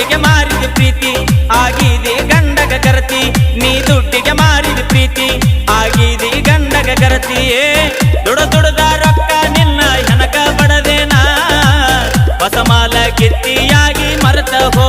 ದುಡ್ಡಿಗೆ ಮಾರಿದ ಪ್ರೀತಿ, ಆಗಿದೆ ಗಂಡಗ ಕರತಿ ನೀ ದುಡ್ಡಿಗೆ ಮಾರಿದ ಪ್ರೀತಿ, ಆಗಿದೆ ಗಂಡಗ ಕರತಿ ದುಡ ದುಡದ ರೊಕ್ಕ ನಿನ್ನ ಹೆನಕ ಬಡದೇನಾ? ಹೊಸ ಮಾಲ ಕಿತ್ತಿಯಾಗಿ ಮರೆತ ಹೋ